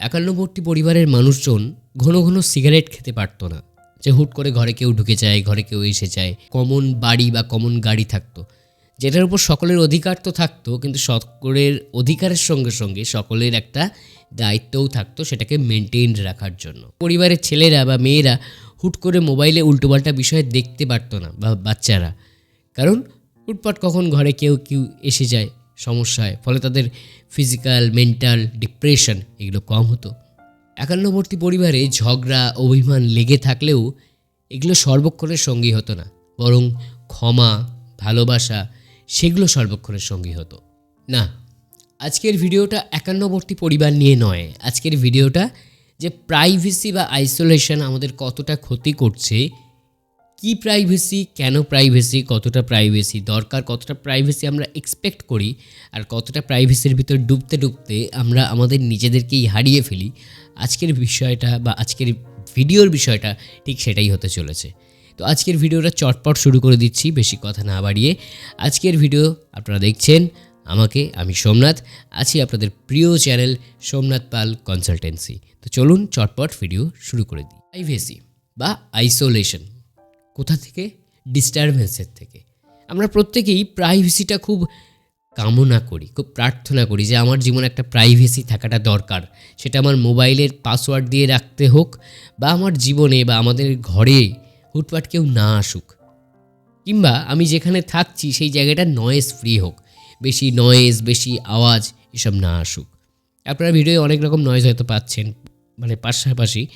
একান্নবর্তী পরিবারের মানুষজন ঘন ঘন সিগারেট খেতে পারতো না। যে হুট করে ঘরে কেউ ঢুকে যায়, ঘরে কেউ এসে যায়, কমন বাড়ি বা কমন গাড়ি থাকতো। যেটার উপর সকলের অধিকার তো থাকতো, কিন্তু সকলের অধিকারের সঙ্গে সঙ্গে সকলের একটা দায়িত্বও থাকতো সেটাকে মেনটেন রাখার জন্য। পরিবারের ছেলেরা বা মেয়েরা হুট করে মোবাইলে উল্টোপাল্টা বিষয় দেখতে পারতো না বা বাচ্চারা। কারণ হুটপাট কখন ঘরে কেউ কেউ এসে যায় সমস্যা হয় ফলে তাদের ফিজিক্যাল মেন্টাল ডিপ্রেশন এগুলো কম হতো। একান্নবর্তী পরিবারে ঝগড়া, অভিমান লেগে থাকলেও এগুলো সর্বক্ষণের সঙ্গী হতো না। বরং ক্ষমা, ভালোবাসা সেগুলো সর্বক্ষণের সঙ্গী হতো। না, আজকের ভিডিওটা একান্নবর্তী পরিবার নিয়ে নয়। আজকের ভিডিওটা যে প্রাইভেসি বা আইসোলেশন আমাদের কতটা ক্ষতি করছে কি প্রাইভেসি কেন প্রাইভেসি কতটা প্রাইভেসি দরকার, কতটা প্রাইভেসি আমরা এক্সপেক্ট করি আর কতটা প্রাইভেসির ভিতর ডুবতে ডুবতে আমরা আমাদের নিজেদেরকেই হারিয়ে ফেলি, আজকের বিষয়টা বা আজকের ভিডিওর বিষয়টা ঠিক সেটাই হতে চলেছে। তো আজকের ভিডিওটা চটপট শুরু করে দিচ্ছি, বেশি কথা না বাড়িয়ে। আজকের ভিডিও আপনারা দেখছেন আমাকে, আমি সোমনাথ, আছি আপনাদের প্রিয় চ্যানেল সোমনাথ পাল কনসালটেন্সি। তো চলুন চটপট ভিডিও শুরু করে দিই। প্রাইভেসি বা আইসোলেশন কোথা থেকে? ডিস্টারবেন্সের থেকে। আমরা প্রত্যেকেই প্রাইভেসিটা খুব কামনা করি, খুব প্রার্থনা করি যে আমার জীবনে একটা প্রাইভেসি থাকাটা দরকার। সেটা আমার মোবাইলের পাসওয়ার্ড দিয়ে রাখতে হোক বা আমার জীবনে বা আমাদের ঘরে হুটপাট কেউ না আসুক। কিংবা আমি যেখানে থাকছি সেই জায়গাটা নয়েজ ফ্রি হোক, বেশি নয়েজ বেশি আওয়াজ এসব না আসুক। আপনারা ভিডিওয়ে অনেক রকম নয়েজ হয়তো পাচ্ছেন মানে পাশাপাশি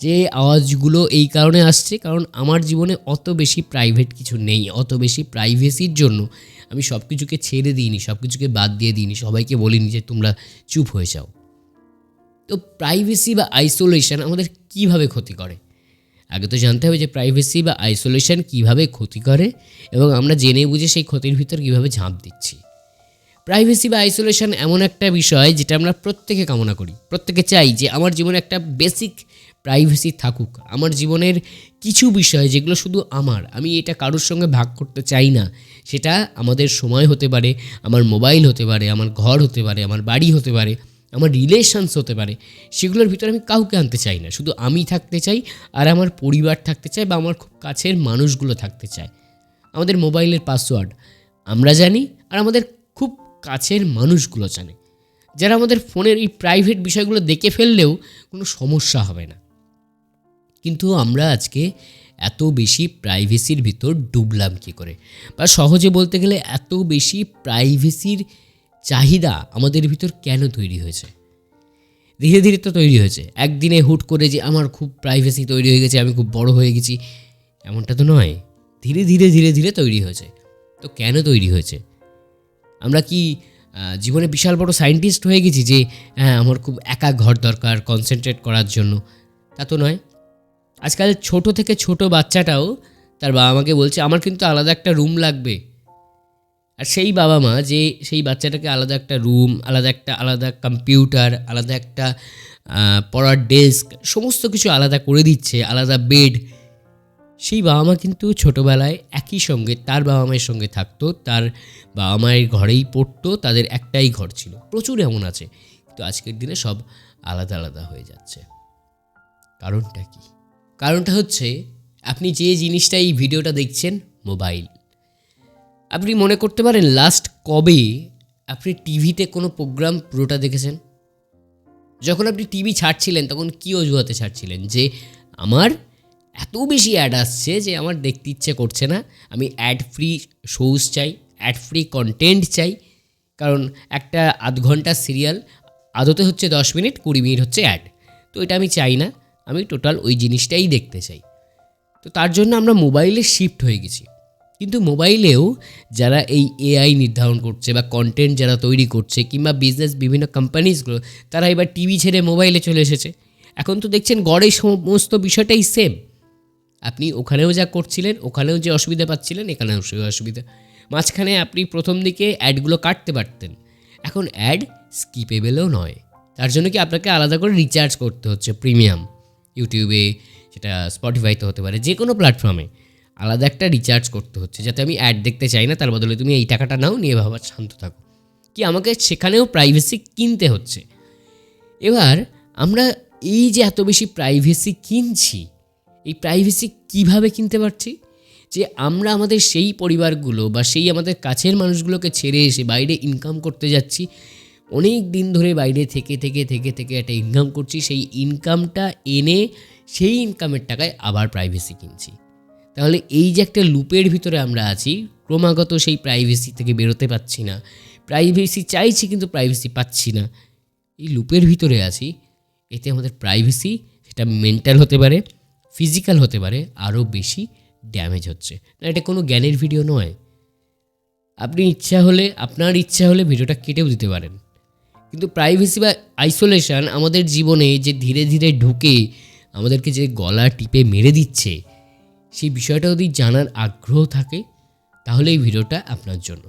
যে আওয়াজগুলো এই কারণে আসছে, কারণ আমার জীবনে অত বেশি প্রাইভেট কিছু নেই, অত বেশি প্রাইভেসির জন্য আমি সব কিছুকে ছেড়ে দিইনি সব কিছুকে বাদ দিয়ে দিইনি, সবাইকে বলিনি যে তোমরা চুপ হয়ে যাও। তো প্রাইভেসি বা আইসোলেশন আমাদের কীভাবে ক্ষতি করে? আগে তো জানতে হবে যে প্রাইভেসি বা আইসোলেশন কীভাবে ক্ষতি করে এবং আমরা জেনে বুঝে সেই ক্ষতির ভিতর কীভাবে ঝাঁপ দিচ্ছি। প্রাইভেসি বা আইসোলেশন এমন একটা বিষয় যেটা আমরা প্রত্যেকে কামনা করি, প্রত্যেকে চাই যে আমার জীবনে একটা বেসিক প্রাইভেসি থাকুক। আমার জীবনের কিছু বিষয় যেগুলো শুধু আমার, আমি এটা কারোর সঙ্গে ভাগ করতে চাই না। সেটা আমাদের সময় হতে পারে, আমার মোবাইল হতে পারে, আমার ঘর হতে পারে, আমার বাড়ি হতে পারে, আমার রিলেশনস হতে পারে, সেগুলোর ভিতরে আমি কাউকে আনতে চাই না। শুধু আমি থাকতে চাই আর আমার পরিবার থাকতে চাই বা আমার খুব কাছের মানুষগুলো থাকতে চায়। আমাদের মোবাইলের পাসওয়ার্ড আমরা জানি আর আমাদের খুব কাছের মানুষগুলো জানে। যারা আমাদের ফোনের এই প্রাইভেট বিষয়গুলো দেখে ফেললেও কোনো সমস্যা হবে না। কিন্তু আমরা আজকে এত বেশি প্রাইভেসির ভিতর ডুবলাম কী করে? বা সহজে বলতে গেলে এত বেশি প্রাইভেসির চাহিদা আমাদের ভিতর কেন তৈরি হয়েছে? ধীরে ধীরে তো তৈরি হয়েছে। একদিনে হুট করে যে আমার খুব প্রাইভেসি তৈরি হয়ে গেছে, আমি খুব বড় হয়ে গেছি, এমনটা তো নয়। ধীরে ধীরে ধীরে ধীরে তৈরি হয়েছে। তো কেন তৈরি হয়েছে? আমরা কি জীবনে বিশাল বড় সায়েন্টিস্ট হয়ে গেছি যে হ্যাঁ আমার খুব একা ঘর দরকার কনসেন্ট্রেট করার জন্য? তা তো নয়। আজকাল ছোট থেকে ছোট বাচ্চাটাও তার বাবা মাকে বলছে, আমার কিন্তু আলাদা একটা রুম লাগবে। আর সেই বাবা মা যে সেই বাচ্চাটাকে আলাদা একটা রুম, আলাদা একটা, আলাদা কম্পিউটার, আলাদা একটা পড়ার ডেস্ক, সমস্ত কিছু আলাদা করে দিচ্ছে, আলাদা বেড। সেই বাবা মা কিন্তু ছোটোবেলায় একই সঙ্গে, তার বাবা মায়ের সঙ্গে থাকতো, তার বাবা মায়ের ঘরেই পড়তো, তাদের একটাই ঘর ছিল। প্রচুর এমন আছে, কিন্তু আজকের দিনে সব আলাদা আলাদা হয়ে যাচ্ছে। কারণটা কি? কারণটা হচ্ছে, আপনি যে জিনিসটা এই ভিডিওটা দেখছেন, মোবাইল, আপনি মনে করতে পারেন লাস্ট কবে আপনি টিভিতে কোনো প্রোগ্রাম পুরোটা দেখেছেন? যখন আপনি টিভি ছাড়ছিলেন, তখন কী অজুহাতে ছাড়ছিলেন? যে আমার এত বেশি অ্যাড আসছে যে আমার দেখতে ইচ্ছে করছে না, আমি অ্যাড ফ্রি শোজ চাই অ্যাড ফ্রি কন্টেন্ট চাই, কারণ একটা আধ ঘণ্টার সিরিয়াল আদতে হচ্ছে দশ মিনিট, কুড়ি মিনিট হচ্ছে অ্যাড তো এটা আমি চাই না। আমি টোটাল ওই জিনিসটাই দেখতে চাই। তো তার জন্য আমরা মোবাইলে শিফট হয়ে গেছি। কিন্তু মোবাইলেও যারা এই এআই নির্ধারণ করছে বা কন্টেন্ট যারা তৈরি করছে কিংবা বিজনেস বিভিন্ন কোম্পানিজগুলো তারা এবার টিভি ছেড়ে মোবাইলে চলে এসেছে। এখন তো দেখছেন গড়ে সমস্ত বিষয়টাই সেম আপনি ওখানেও যা করছিলেন, ওখানেও যে অসুবিধা পাচ্ছিলেন, এখানেও অসুবিধা। মাঝখানে আপনি প্রথম দিকে অ্যাডগুলো কাটতে পারতেন। এখন অ্যাড স্কিপেবেলও নয়। তার জন্য কি আপনাকে আলাদা করে রিচার্জ করতে হচ্ছে প্রিমিয়াম ইউটিউবে, সেটা স্পটিফাইতে হতে পারে যে কোনো প্ল্যাটফর্মে আলাদা একটা রিচার্জ করতে হচ্ছে, যাতে আমি অ্যাড দেখতে চাই না, তার বদলে তুমি এই টাকাটা নাও, নিয়ে ভাবা শান্ত থাকো। কি আমাকে সেখানেও প্রাইভেসি কিনতে হচ্ছে? এবার আমরা এই যে এত বেশি প্রাইভেসি কিনছি, এই প্রাইভেসি কীভাবে কিনতে পারছি? যে আমরা আমাদের সেই পরিবারগুলো বা সেই আমাদের কাছের মানুষগুলোকে ছেড়ে এসে বাইরে ইনকাম করতে যাচ্ছি অনেক দিন ধরে বাইরে থেকে থেকে থেকে থেকে একটা ইনকাম করছি, সেই ইনকামটা এনে সেই ইনকামের টাকায় আবার প্রাইভেসি কিনছি। তাহলে এই যে একটা লুপের ভিতরে আমরা আছি, ক্রমাগত সেই প্রাইভেসি থেকে বেরোতে পাচ্ছি না। প্রাইভেসি চাইছি কিন্তু প্রাইভেসি পাচ্ছি না। এই লুপের ভিতরে আছি, এতে আমাদের প্রাইভেসি সেটা মেন্টাল হতে পারে ফিজিক্যাল হতে পারে, আরও বেশি ড্যামেজ হচ্ছে। না, এটা কোনো জ্ঞানের ভিডিও নয়। আপনি ইচ্ছা হলে, আপনার ইচ্ছা হলে ভিডিওটা কেটেও দিতে পারেন। কিন্তু প্রাইভেসি বা আইসোলেশন আমাদের জীবনে যে ধীরে ধীরে ঢুকে আমাদেরকে যে গলা টিপে মেরে দিচ্ছে, সেই বিষয়টা যদি জানার আগ্রহ থাকে, তাহলে এই ভিডিওটা আপনার জন্য।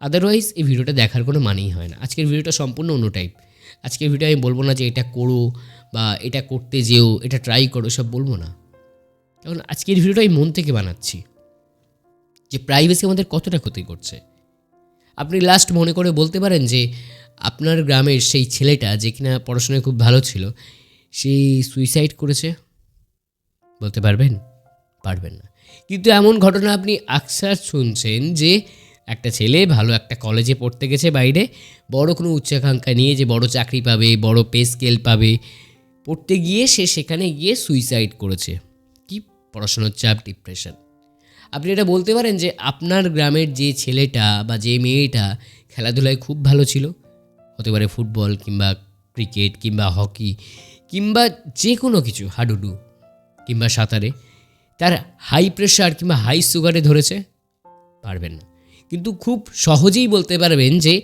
আদারওয়াইজ এই ভিডিওটা দেখার কোনো মানেই হয় না। আজকের ভিডিওটা সম্পূর্ণ অন্য টাইপ আজকের ভিডিও আমি বলব না যে এটা করো বা এটা করতে যেও, এটা ট্রাই করো সব বলব না। কারণ আজকের ভিডিওটা আমি মন থেকে বানাচ্ছি যে প্রাইভেসি আমাদের কতটা ক্ষতি করছে। আপনি লাস্ট মনে করে বলতে পারেন যে আপনার গ্রামের সেই ছেলেটা যে কিনা পড়াশোনায় খুব ভালো ছিল, সে সুইসাইড করেছে? বলতে পারবেন? পারবেন না। কিন্তু এমন ঘটনা আপনি আকসার শুনছেন যে একটা ছেলে ভালো একটা কলেজে পড়তে গেছে বাইরে, বড় কোনো উচ্চাকাঙ্ক্ষা নিয়ে যে বড় চাকরি পাবে, বড় পে স্কেল পাবে, পড়তে গিয়ে সে সেখানে গিয়ে সুইসাইড করেছে। কি পড়াশোনার চাপ ডিপ্রেশন আপনি এটা বলতে পারেন যে আপনার গ্রামের যে ছেলেটা বা যে মেয়েটা খেলাধুলায় খুব ভালো ছিল? হতে পারে ফুটবল কিংবা ক্রিকেট কিংবা হকি কিংবা যে কোনো কিছু, হাডুডু কিংবা সাঁতারে, তার হাই প্রেশার কিংবা হাই সুগারে ধরেছে, পারবেন না। কিন্তু খুব সহজেই বলতে পারবেন যে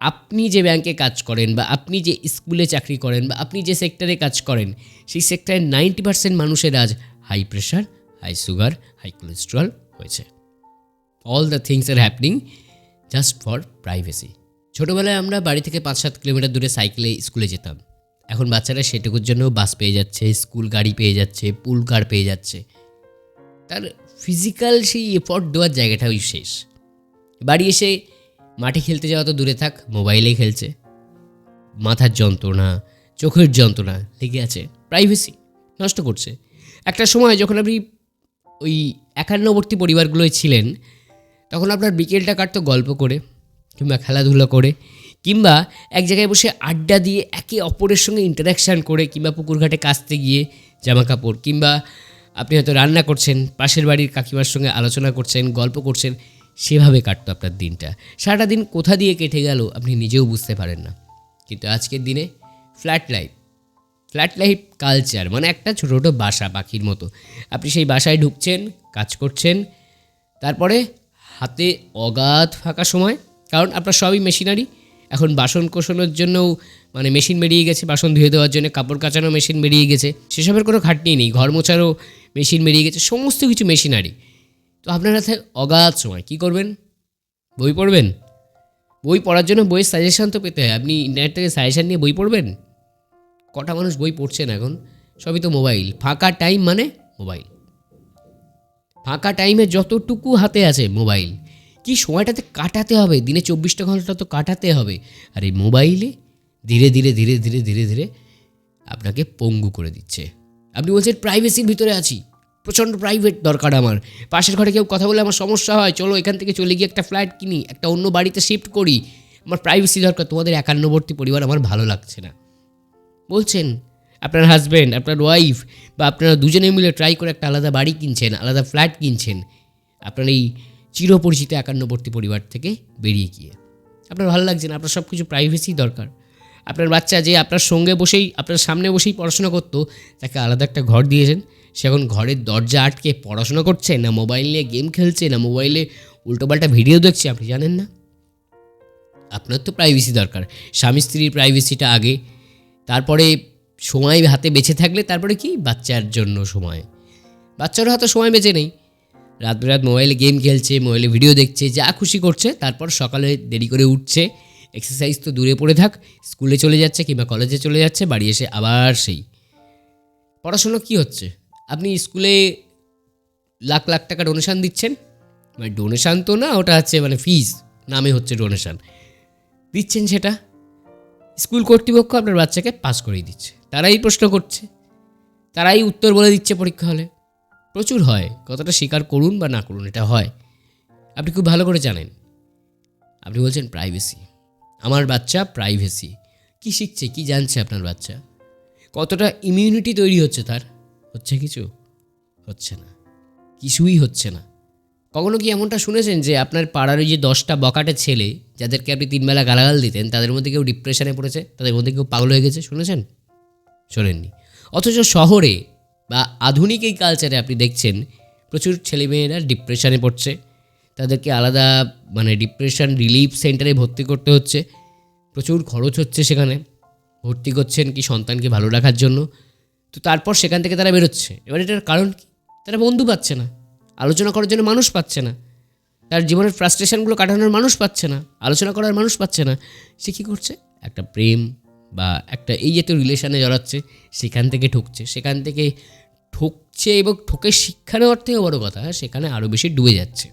আপনি যে ব্যাংকে কাজ করেন বা আপনি যে স্কুলে চাকরি করেন বা আপনি যে সেক্টরে কাজ করেন, সেই সেক্টরের নাইনটি পার্সেন্ট মানুষের আজ high pressure high sugar high cholesterol হয়েছে। All the things are happening just for privacy ছোটোবেলায় আমরা বাড়ি থেকে পাঁচ সাত কিলোমিটার দূরে সাইকেলে স্কুলে যেতাম। এখন বাচ্চারা সেটুকুর জন্য বাস পেয়ে যাচ্ছে, স্কুল গাড়ি পেয়ে যাচ্ছে, পুল কার পেয়ে যাচ্ছে। তার ফিজিক্যাল সেই এফর্ট দেওয়ার জায়গাটাই শেষ। বাড়ি এসে মাঠে খেলতে যাওয়া তো দূরে থাক, মোবাইলেই খেলছে। মাথার যন্ত্রণা, চোখের যন্ত্রণা লেগে আছে প্রাইভেসি নষ্ট করছে। একটা সময় যখন আপনি ওই একান্নবর্তী পরিবারগুলোয় ছিলেন, তখন আপনার বিকেলটা কাটতো গল্প করে। কিংবা খেলাধুলা করে, কিংবা এক জায়গায় বসে আড্ডা দিয়ে একে অপরের সঙ্গে ইন্টারাকশান করে, কিংবা পুকুর ঘাটে কাচতে গিয়ে জামা কাপড়, কিংবা আপনি হয়তো রান্না করছেন, পাশের বাড়ির কাকিমার সঙ্গে আলোচনা করছেন, গল্প করছেন, সেভাবে কাটতো আপনার দিনটা। সারাটা দিন কোথা দিয়ে কেটে গেল আপনি নিজেও বুঝতে পারেন না। কিন্তু আজকের দিনে flat life flat life culture মানে একটা ছোটো ছোটো বাসা পাখির মতো। আপনি সেই বাসায় ঢুকছেন, কাজ করছেন, তারপরে হাতে অগাধ ফাঁকা সময় কারণ আপনার সবই মেশিনারি। এখন বাসন কোষণের জন্যও মানে মেশিন বেরিয়ে গেছে, বাসন ধুয়ে দেওয়ার জন্য, কাপড় কাচানো মেশিন বেরিয়ে গেছে। সেসবের কোনো খাটনি নেই, ঘর মোছারও মেশিন বেরিয়ে গেছে, সমস্ত কিছু মেশিনারি। তো আপনার হাতে অগাধ সময়, কী করবেন? বই পড়বেন? বই পড়ার জন্য বইয়ের সাজেশান তো পেতে হয়। আপনি ইন্টারনেট থেকে সাজেশান নিয়ে বই পড়বেন? কটা মানুষ বই পড়ছেন এখন? সবই তো মোবাইল ফাঁকা টাইম মানে মোবাইল ফাঁকা টাইমে যতটুকু হাতে আছে মোবাইল কি সময়টাতে কাটাতে হবে? দিনে চব্বিশটা ঘণ্টা তো কাটাতে হবে। আর এই মোবাইলে ধীরে ধীরে ধীরে ধীরে ধীরে ধীরে আপনাকে পঙ্গু করে দিচ্ছে। আপনি বলছেন প্রাইভেসির ভিতরে আছি। প্রচণ্ড প্রাইভেট দরকার আমার। পাশের ঘরে কেউ কথা বলে আমার সমস্যা হয়। চলো এখান থেকে চলে গিয়ে একটা ফ্ল্যাট কিনি, একটা অন্য বাড়িতে শিফট করি। আমার প্রাইভেসি দরকার। তোমাদের একান্নবর্তী পরিবার আমার ভালো লাগছে না। বলছেন, আপনার হাজব্যান্ড আপনার ওয়াইফ বা আপনারা দুজনে মিলে ট্রাই করে একটা আলাদা বাড়ি কিনছেন, আলাদা ফ্ল্যাট কিনছেন। আপনার এই চিরপরিচিত একান্নবর্তী পরিবার থেকে বেরিয়ে গিয়ে। আপনার ভালো লাগছে না? আপনার সব কিছু প্রাইভেসি দরকার। আপনার বাচ্চা যে আপনার সঙ্গে বসেই, আপনার সামনে বসেই পড়াশোনা করতো, তাকে আলাদা একটা ঘর দিয়েছেন। সে এখন ঘরের দরজা আটকে পড়াশোনা করছে, না মোবাইল নিয়ে গেম খেলছে, না মোবাইলে উল্টোপাল্টা ভিডিও দেখছে, আপনি জানেন না? আপনার তো প্রাইভেসি দরকার। স্বামী স্ত্রীর প্রাইভেসিটা আগে। তারপরে সময় হাতে বেঁচে থাকলে তারপরে কি? বাচ্চার জন্য সময়। বাচ্চারও হাতে সময় বেঁচে নেই। রাত রাত মোবাইলে গেম খেলছে, মোবাইলে ভিডিও দেখছে, যা খুশি করছে, তারপর সকালে দেরি করে উঠছে। এক্সারসাইজ তো দূরে পড়ে থাক স্কুলে চলে যাচ্ছে কিংবা কলেজে চলে যাচ্ছে, বাড়ি এসে আবার সেই। পড়াশুনো কি হচ্ছে? আপনি স্কুলে লাখ লাখ টাকা ডোনেশান দিচ্ছেন? মানে ডোনেশান তো না, ওটা হচ্ছে মানে ফিজ নামে হচ্ছে ডোনেশান দিচ্ছেন সেটা? স্কুল কর্তৃপক্ষ আপনার বাচ্চাকে পাস করিয়ে দিচ্ছে। তারাই প্রশ্ন করছে। তারাই উত্তর বলে দিচ্ছে পরীক্ষা হলে। প্রচুর হয়। কতটা স্বীকার করুন বা না করুন, এটা হয়। আপনি খুব ভালো করে জানেন। আপনি বলছেন প্রাইভেসি আমার বাচ্চা প্রাইভেসি কি শিখছে, কি জানছে আপনার বাচ্চা? কতটা ইমিউনিটি তৈরি হচ্ছে তার? হচ্ছে কিছু? হচ্ছে না। কিছুই হচ্ছে না। কখনো কি এমনটা শুনেছেন যে আপনার পাড়ার ওই যে দশটা বকাটে ছেলে, যাদেরকে আপনি তিনবেলা গালাগাল দিতেন, তাদের মধ্যে কেউ ডিপ্রেশনে পড়েছে? তাদের মধ্যে কেউ পাগল হয়ে গেছে? শুনেছেন? শোনেননি। অথচ শহরে বা আধুনিক এই কালচারে আপনি দেখছেন, প্রচুর ছেলেমেয়েরা ডিপ্রেশনে পড়ছে। তাদেরকে আলাদা মানে ডিপ্রেশন রিলিফ সেন্টারে ভর্তি করতে হচ্ছে। প্রচুর খরচ হচ্ছে সেখানে। ভর্তি করছেন কি সন্তানকে ভালো রাখার জন্য। তো তারপর সেখান থেকে তারা বেরোচ্ছে। এবার এটার কারণ কি? তারা বন্ধু পাচ্ছে না। আলোচনা করার জন্য মানুষ পাচ্ছে না। তার জীবনের ফ্রাস্ট্রেশনগুলো কাটানোর মানুষ পাচ্ছে না। আলোচনা করার মানুষ পাচ্ছে না। সে কী করছে? একটা প্রেম বা একটা এই জাতীয় রিলেশানে জড়াচ্ছে। সেখান থেকে ঠুকছে। সেখান থেকে ঠকছে এবং ঠকে শিক্ষা নেওয়ার থেকেও বড় কথা, সেখানে আরও বেশি ডুবে যাচ্ছে।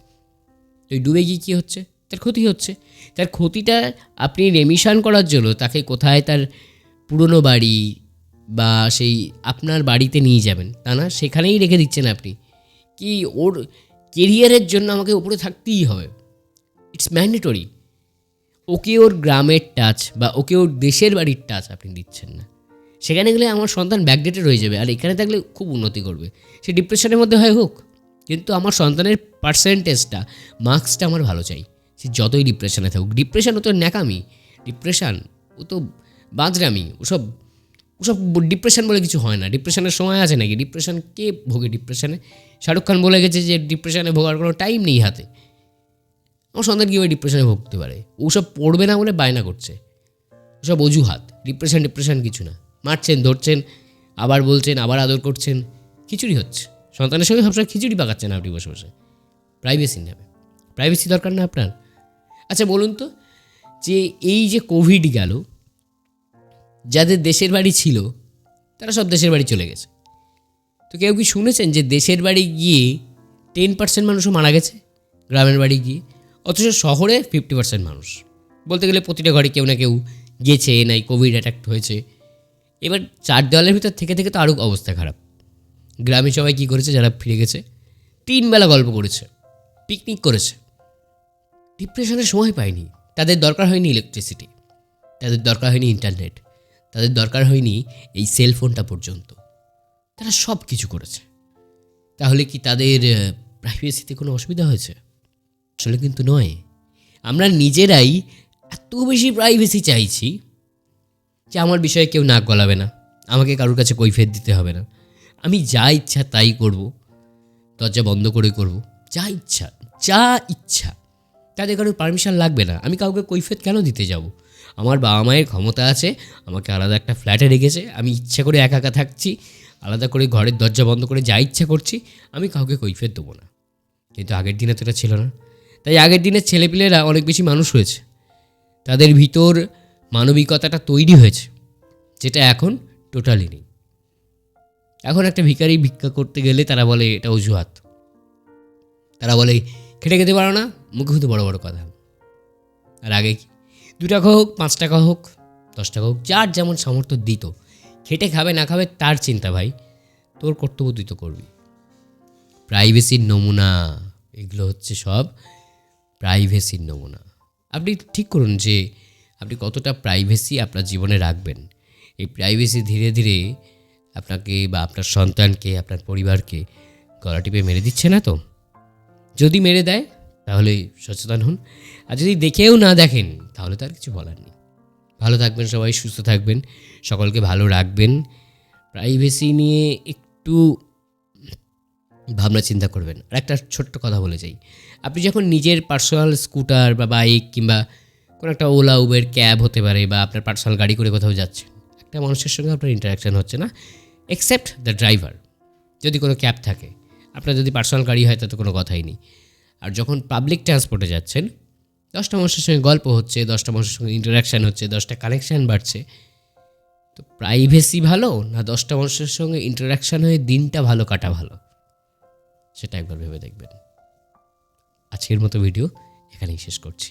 তো ডুবে গিয়ে কী হচ্ছে? তার ক্ষতি হচ্ছে। তার ক্ষতিটা আপনি রেমিশন করার জন্য তাকে কোথায় তার পুরনো বাড়ি বা সেই আপনার বাড়িতে নিয়ে যাবেন, তা না? সেখানেই রেখে দিচ্ছেন আপনি। কি ওর কেরিয়ারের জন্য আমাকে উপরে থাকতেই হবে? ইটস ম্যান্ডেটরি ওকে ওর গ্রামের টাচ বা ওকে ওর দেশের বাড়ির টাচ আপনি দিচ্ছেন না। সেখানে গেলে আমার সন্তান ব্যাকডেটেড হয়ে যাবে, আর এখানে থাকলে খুব উন্নতি করবে। সে ডিপ্রেশনের মধ্যে হয় হোক, কিন্তু আমার সন্তানের পার্সেন্টেজটা মার্কসটা আমার ভালো চাই। সে যতই ডিপ্রেশনে থাকুক ডিপ্রেশন ও তো ন্যাকামি ডিপ্রেশান ও তো বাঁচরামি ওসব ওসব ডিপ্রেশন বলে কিছু হয় না। ডিপ্রেশনের সময় আছে নাকি? ডিপ্রেশন কে ভোগে? ডিপ্রেশনে শাহরুখ খান বলে গেছে যে ডিপ্রেশনে ভোগার কোনো টাইম নেই হাতে। আমার সন্তান কীভাবে ডিপ্রেশনে ভুগতে পারে? ওসব পড়বে না বলে বায়না করছে। ওসব অজুহাত। ডিপ্রেশন ডিপ্রেশন কিছু না। মারছেন, ধরছেন, আবার বলছেন, আবার আদর করছেন, খিচুড়ি হচ্ছে। সন্তানের সঙ্গে সবসময় খিচুড়ি পাকাচ্ছেন আপনি বসে বসে। প্রাইভেসি নেবে প্রাইভেসি দরকার না আপনার? আচ্ছা বলুন তো, যে এই যে কোভিড গেল, যাদের দেশের বাড়ি ছিল, তারা সব দেশের বাড়ি চলে গেছে। তো কেউ কি শুনেছেন যে দেশের বাড়ি গিয়ে টেন পার্সেন্ট মানুষও মারা গেছে? গ্রামের বাড়ি গিয়ে? অথচ শহরে ফিফটি পার্সেন্ট মানুষ। বলতে গেলে প্রতিটা ঘরে কেউ না কেউ গেছে, নাই কোভিড অ্যাটাক হয়েছে। এবার চার দেওয়ালের ভিতর থেকে থেকে তো আরও অবস্থা খারাপ। গ্রামে সবাই কী করেছে? যারা ফিরে গেছে, তিন বেলা গল্প করেছে পিকনিক করেছে। ডিপ্রেশনের সময় পায়নি। তাদের দরকার হয়নি ইলেকট্রিসিটি তাদের দরকার হয়নি ইন্টারনেট তাদের দরকার হয়নি এই সেলফোনটা পর্যন্ত। তারা সব কিছু করেছে। তাহলে কি তাদের প্রাইভেসিতে কোনো অসুবিধা হয়েছে? আসলে কিন্তু নয়। আমরা নিজেরাই এত বেশি প্রাইভেসি চাইছি যে আমার বিষয়ে কেউ নাক গলাবে না। আমাকে কারোর কাছে কৈফিয়ত দিতে হবে না। আমি যা ইচ্ছা তাই করব, দরজা বন্ধ করে করব। যা ইচ্ছা যা ইচ্ছা। তাদের কারোর পারমিশন লাগবে না। আমি কাউকে কৈফিয়ত কেন দিতে যাব? আমার বাবা মায়ের ক্ষমতা আছে, আমাকে আলাদা একটা ফ্ল্যাটে রেখেছে। আমি ইচ্ছা করে একা একা থাকছি, আলাদা করে ঘরের দরজা বন্ধ করে যা ইচ্ছা করছি, আমি কাউকে কৈফিয়ত দেবো না। কিন্তু আগের দিনে তো এটা ছিল না। তাই আগের দিনের ছেলেপিলেরা অনেক বেশি মানুষ হয়েছে। তাদের ভিতর মানবিকতাটা তৈরি হয়েছে, যেটা এখন টোটালি নেই। এখন একটা ভিখারি ভিক্ষা করতে গেলে তারা বলে, এটা অজুহাত। তারা বলে, খেটে খেতে পারো না, মুখে হতে বড় বড় কথা। আর আগে কি? দু টাকা হোক, পাঁচ টাকা হোক, দশ টাকা হোক, যার যেমন সামর্থ্য দিত। খেটে খাবে, না খাবে, তার চিন্তা ভাই, তোর কর্তব্য তুই তো করবি। প্রাইভেসির নমুনা, এগুলো হচ্ছে সব প্রাইভেসির নমুনা। আপনি ঠিক করুন যে আপনি কতটা প্রাইভেসি আপনার জীবনে রাখবেন? এই প্রাইভেসি ধীরে ধীরে আপনাকে বা আপনার সন্তানকে, আপনার পরিবারকে গলা টিপে মেরে দিচ্ছে না তো? যদি মেরে দেয়, তাহলে সচেতন হন। আর যদি দেখেও না দেখেন, তাহলে তার কিছু বলার নেই। ভালো থাকবেন সবাই, সুস্থ থাকবেন, সকলকে ভালো রাখবেন। প্রাইভেসি নিয়ে একটু ভাবনা চিন্তা করবেন। আর একটা ছোট্ট কথা বলে যাই। আপনি যখন নিজের পার্সোনাল স্কুটার বা বাইক কিংবা কোনো একটা ওলা উবের ক্যাব হতে পারে বা আপনার পার্সোনাল গাড়ি করে কোথাও যাচ্ছেন একটা মানুষের সঙ্গে আপনার ইন্টারাকশান হচ্ছে না এক্সেপ্ট দ্য ড্রাইভার যদি কোনো ক্যাব থাকে, আপনার যদি পার্সোনাল গাড়ি হয়, তাতে কোনো কথাই নেই। আর যখন পাবলিক ট্রান্সপোর্টে যাচ্ছেন, দশটা মানুষের সঙ্গে গল্প হচ্ছে, দশটা মানুষের সঙ্গে ইন্টারাকশান হচ্ছে, দশটা কানেকশান বাড়ছে। তো প্রাইভেসি ভালো না দশটা মানুষের সঙ্গে ইন্টারাকশান হয়ে দিনটা ভালো কাটা ভালো? সেটা একবার ভেবে দেখবেন। আজকের মতো ভিডিও এখানেই শেষ করছি।